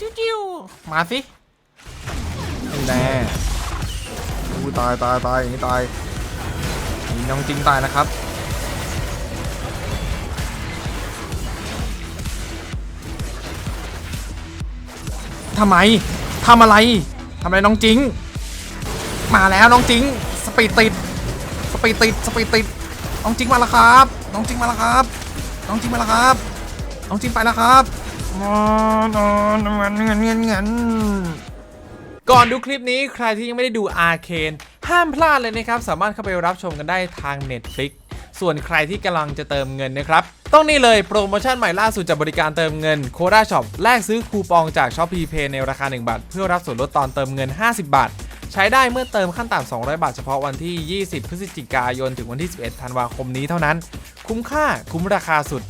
จิ้วจิ้วมาสินี่แน่อู้ตายตายตายอย่างนี้ตายนี่น้องจริงตายนะครับทำไมทำอะไรทำอะไรน้องจริง มาแล้วน้องจริง สปีดติด สปีดติด สปีดติด น้องจริงมาแล้วครับ น้องจริงมาแล้วครับ น้องจริงมาแล้วครับ น้องจริงไปแล้วครับ นอนนอนเงินเงินเงินก่อนดูคลิปนี้ใครที่ยังไม่ได้ดูอาเคนห้ามพลาดเลยนะครับ สามารถเข้าไปรับชมกันได้ทาง Netflix ส่วนใครที่กำลังจะเติมเงินนะครับ ต้องนี่เลยโปรโมชั่นใหม่ล่าสุดจากบริการเติมเงินโคด้าช็อปแลกซื้อคูปองจาก s h อ p e e Pay ในราคา 1 บาท เพื่อรับส่วนลดตอนเติมเงิน 50 บาท ใช้ได้เมื่อเติมขั้นต่ำ 200 บาทเฉพาะวันที่ 20 พฤศจิกายน ถึงวันที่ 11 ธันวาคมนี้เท่านั้น คุ้มค่าคุ้มราคาสุด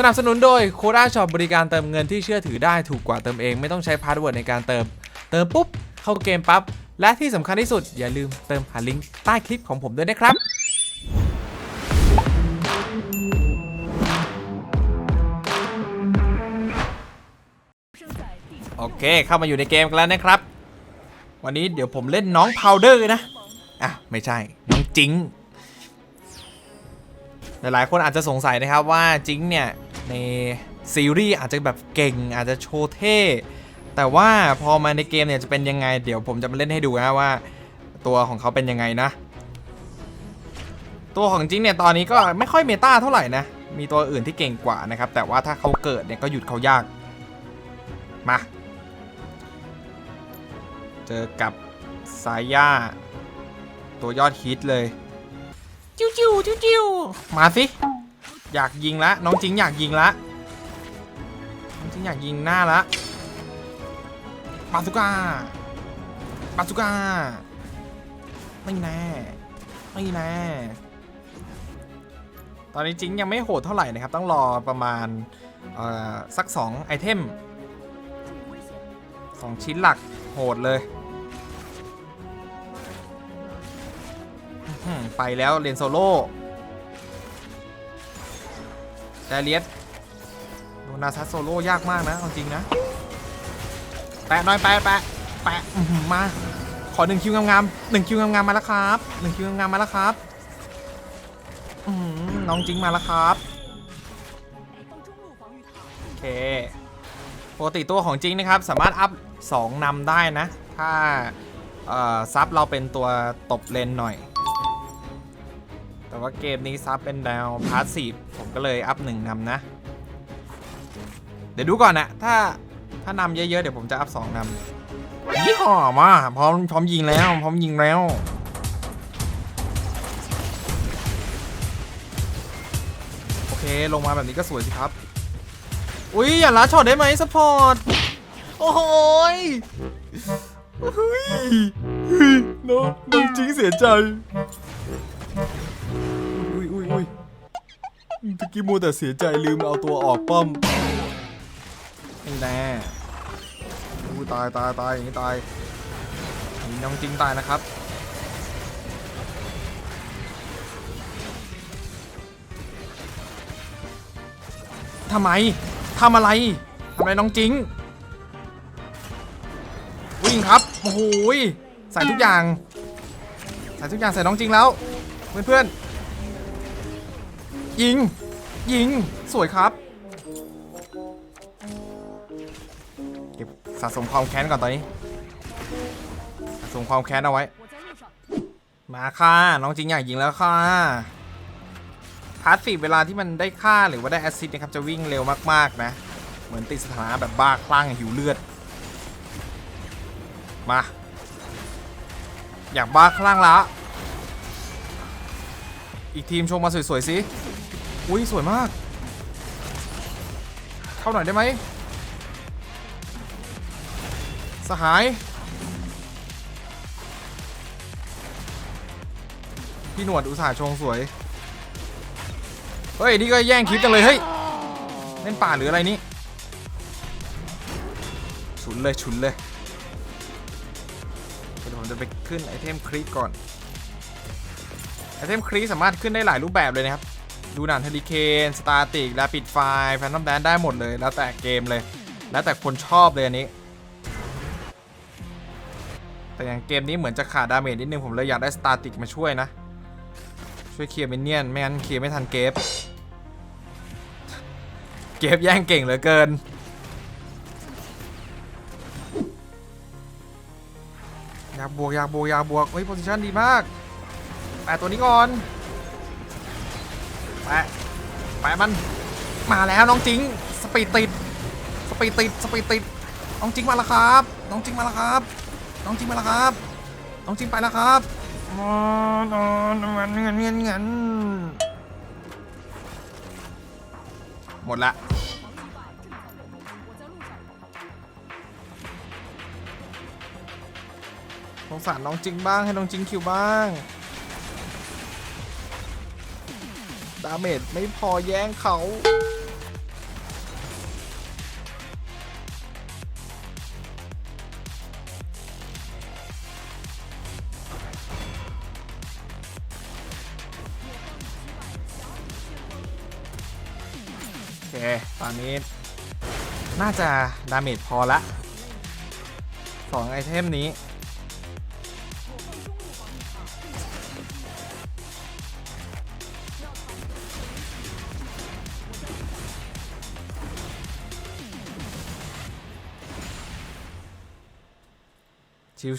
สนับสนุนโดยโคด้าช็อปบริการเติมเงินที่เชื่อถือได้ถูกกว่าเติมเองไม่ต้องใช้พาสเวิร์ดในการเติม เติมปุ๊บ เข้าเกมปั๊บ และที่สำคัญที่สุด อย่าลืมเติมผ่านลิงก์ใต้คลิปของผมด้วยนะครับโอเค เข้ามาอยู่ในเกมกันแล้วนะครับ วันนี้เดี๋ยวผมเล่นน้องพาวเดอร์นะ อะ ไม่ใช่ น้องจิง หลายๆคนอาจจะสงสัยนะครับว่าจิงเนี่ย ในซีรีส์อาจจะแบบเก่ง อาจจะโชว์เท่ แต่ว่าพอมาในเกมเนี่ยจะเป็นยังไง เดี๋ยวผมจะมาเล่นให้ดูนะว่า ตัวของเขาเป็นยังไงนะ ตัวของจิงเนี่ยตอนนี้ก็ไม่ค่อยเมตาเท่าไหร่นะ มีตัวอื่นที่เก่งกว่านะครับ แต่ว่าถ้าเขาเกิดเนี่ยก็หยุดเขายาก มา เจอกับสายย่า ตัวยอดฮิตเลย จิ้วจิ้วจิ้วจิ้วมาสิ อยากยิงละน้องจิงอยากยิงละน้องจิงอยากยิงหน้าละบาสุก้าบาสุก้าไม่แน่ไม่แน่ตอนนี้จิงยังไม่โหดเท่าไหร่นะครับ ต้องรอประมาณสัก2ไอเทม2ชิ้นหลักโหดเลย ไปแล้วเรียนโซโล่ ดาเลียสโดนาซัสโซโล่ยากมากนะจริงนะ แปะน่อยแปะแปะแปะมา ขอหนึ่งคิวงามๆหนึ่งคิวงามๆมาแล้วครับหนึ่งคิวงามๆมาแล้วครับน้องจริงมาแล้วครับโอเคปกติตัวของจริงนะครับ สามารถอัพ2นำได้นะ ถ้าซับเราเป็นตัวตบเลนหน่อย แต่ว่าเกมนี้ซับเป็นแนวพาสซีฟ ผมก็เลยอัพหนึ่งนำนะ เดี๋ยวดูก่อนนะถ้าถ้านำเยอะๆ เดี๋ยวผมจะอัพสองนำยี่ห้อมาพร้อมพร้อมยิงแล้ว พร้อมยิงแล้วโอเคลงมาแบบนี้ก็สวยสิครับ อุ้ยอย่าล้าช็อตได้ไหมสปอร์ตโอ้ยเฮ้ยเฮ้ยน้องน้องจริงเสียใจ ตะกี้มัวแต่เสียใจลืมเอาตัวออกป้อมไม่แน่อู้ตายตายตายอย่างนี้ตายนี่น้องจริงตายนะครับทำไมทำอะไรทำอะไรน้องจริงวิ่งครับโอ้โหยใส่ทุกอย่าง ใส่ทุกอย่างใส่น้องจริงแล้ว เพื่อนๆ ยิง ยิง สวยครับ เก็บสะสมความแค้นก่อนตอนนี้ สะสมความแค้นเอาไว้ มาค่ะ น้องจริงอยากยิงแล้วค่ะพาสซีฟเวลาที่มันได้ค่าหรือว่าได้แอสซิดนะครับ จะวิ่งเร็วมากๆนะ เหมือนติดสถานะแบบบ้าคลั่งหิวเลือด มา อยากบ้าคลั่งละอีกทีมชงมาสวยๆสิ อุ้ยสวยมาก เข้าหน่อยได้ไหม สหาย พี่หนวดอุตส่าห์ชงสวย เฮ้ย นี่ก็แย่งคลิปจังเลย เฮ้ย เล่นป่าหรืออะไรนี่ ฉุนเลยฉุนเลยเดี๋ยวผมจะไปขึ้นไอเทมคลิกก่อน ไอเทมครีสามารถขึ้นได้หลายรูปแบบเลยนะครับ ดูหนังเทลิเคนสตาติกและปิดไฟแฟนตอมแดนได้หมดเลย แล้วแต่เกมเลย แล้วแต่คนชอบเลยอันนี้ แต่อย่างเกมนี้เหมือนจะขาดดาเมจนิดนึง ผมเลยอยากได้สตาติกมาช่วยนะ ช่วยเคลียร์มินเนี่ยน ไม่งั้นเคลียร์ไม่ทันเกฟเกฟแย่งเก่งเหลือเกินอยากบวกอยากบวกอยากบวกเฮ้ยโพซิชันดีมากแปะตัวนี้ก่อน แปะแปะมันมาแล้วน้องจิงสปีดติดสปีดติดสปีดติดน้องจิงมาแล้วครับ น้องจิงมาแล้วครับ น้องจิงมาแล้วครับ น้องจิงไปแล้วครับมอนอนมันเงินเงินเงินหมดละสงสารน้องจิงบ้างให้น้องจิงคิวบ้างาเมจไม่พอแย่งเขา โอเค ตอนนี้ น่าจะดาเมจพอละสองไอเทมนี้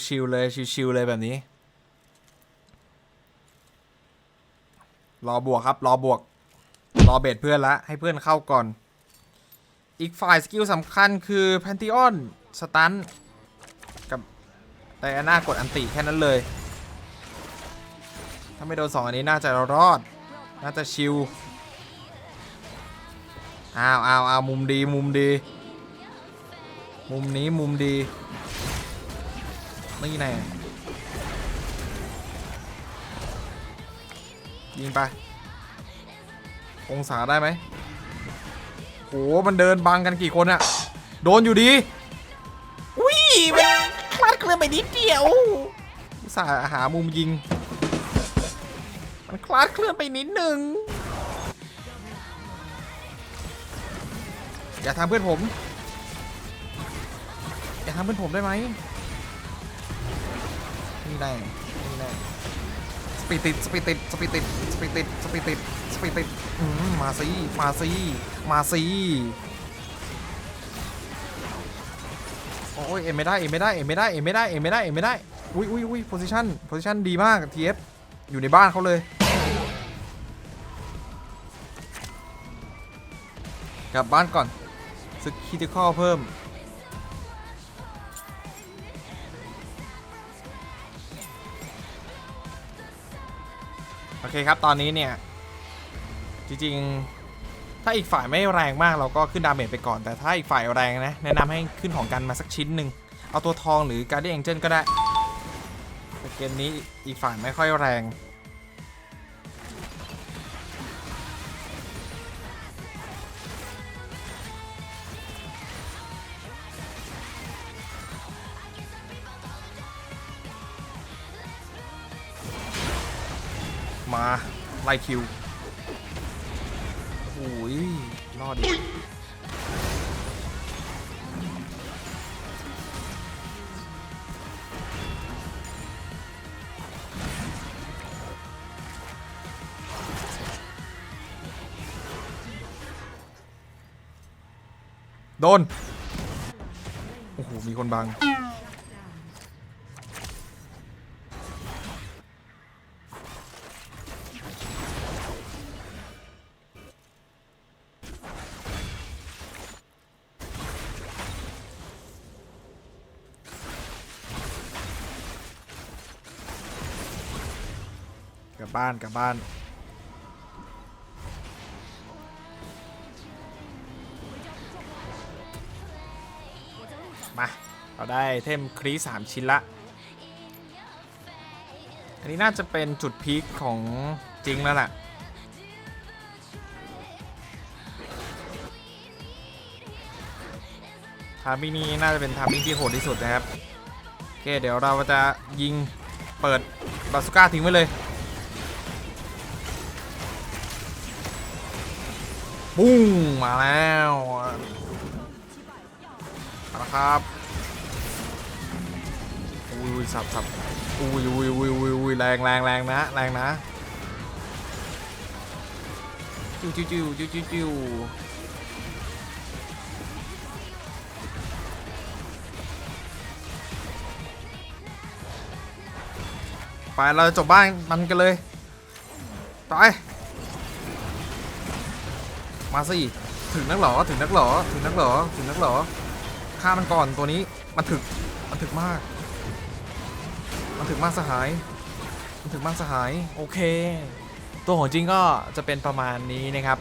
ชิวๆเลยชิวๆเลยแบบนี้ รอบวกครับ รอบวก รอเบดเพื่อนละ ให้เพื่อนเข้าก่อน อีกฝ่ายสกิลสำคัญคือแพน t ิออนสตันกับไดอาน่ากดอันติแค่นั้นเลย ถ้าไม่โดนสองอันนี้น่าจะรอด น่าจะชิวอ้าวอ้าวอ้าวมุมดีมุมดี มุมนี้มุมดี นี่แน่ยิงไป องศาได้ไหมโหมันเดินบังกันกี่คนอะโดนอยู่ดีอุ้ยมันคลาดเคลื่อนไปนิดเดียวอุตส่าห์หามุมยิง มันคลาดเคลื่อนไปนิดหนึ่งอย่าทำเพื่อนผม อย่าทำเพื่อนผมได้ไหม นี่แน่นี่แน่สปีดติดสปีดติดสปีดติดสปีดติดสปีดติดสปีดติดอืมมาซีมาซีมาซีโอ้ยเอ็มไม่ได้เอ็มไม่ได้เอ็มไม่ได้เอ็มไม่ได้เอ็มไม่ได้เอ็มไม่ได้อุ้ยอุ้ยอุ้ยโพซิชันโพซิชันดีมากทีเอฟอยู่ในบ้านเขาเลยกลับบ้านก่อนซึกคิติคอเพิ่ม เคครับ ตอนนี้เนี่ย จริงๆ ถ้าอีกฝ่ายไม่แรงมากเราก็ขึ้นดาเมจไปก่อน แต่ถ้าอีกฝ่ายแรงนะ แนะนำให้ขึ้นของกันมาสักชิ้นหนึ่ง เอาตัวทองหรือการ์เดียนเจนก็ได้แต่เกมนี้อีกฝ่ายไม่ค่อยแรง มาไล่คิวโอ้ยรอดดิโดน โอ้โห มีคนบัง กลับบ้านกลับบ้าน มา เราได้เทมครีสามชิ้นละ อันนี้น่าจะเป็นจุดพีคของจริงแล้วล่ะทามินี้น่าจะเป็นทามิ่งที่โหดที่สุดนะครับ โอเค เดี๋ยวเราจะยิงเปิดบาสุก้าทิ้งไว้เลย ปุ้งมาแล้วมาแล้วครับอ้อุ้ยสับสับอุ้ยอุ้ยอุ้ยอุ้ยอุ้ยแรงแรงแรงนะแรงนะจิ้วจิ้วจิ้วจิ้วจิ้วจิ้วไปเราจบบ้านมันกันเลยไป มาสิถึงนักหรอถึงนักหรอถึงนักหรอถึงนักหรอฆ่ามันก่อนตัวนี้มันถึกมันถึกมาก มันถึกมากสหาย มันถึกมากสหายโอเค ตัวของจริงก็จะเป็นประมาณนี้นะครับ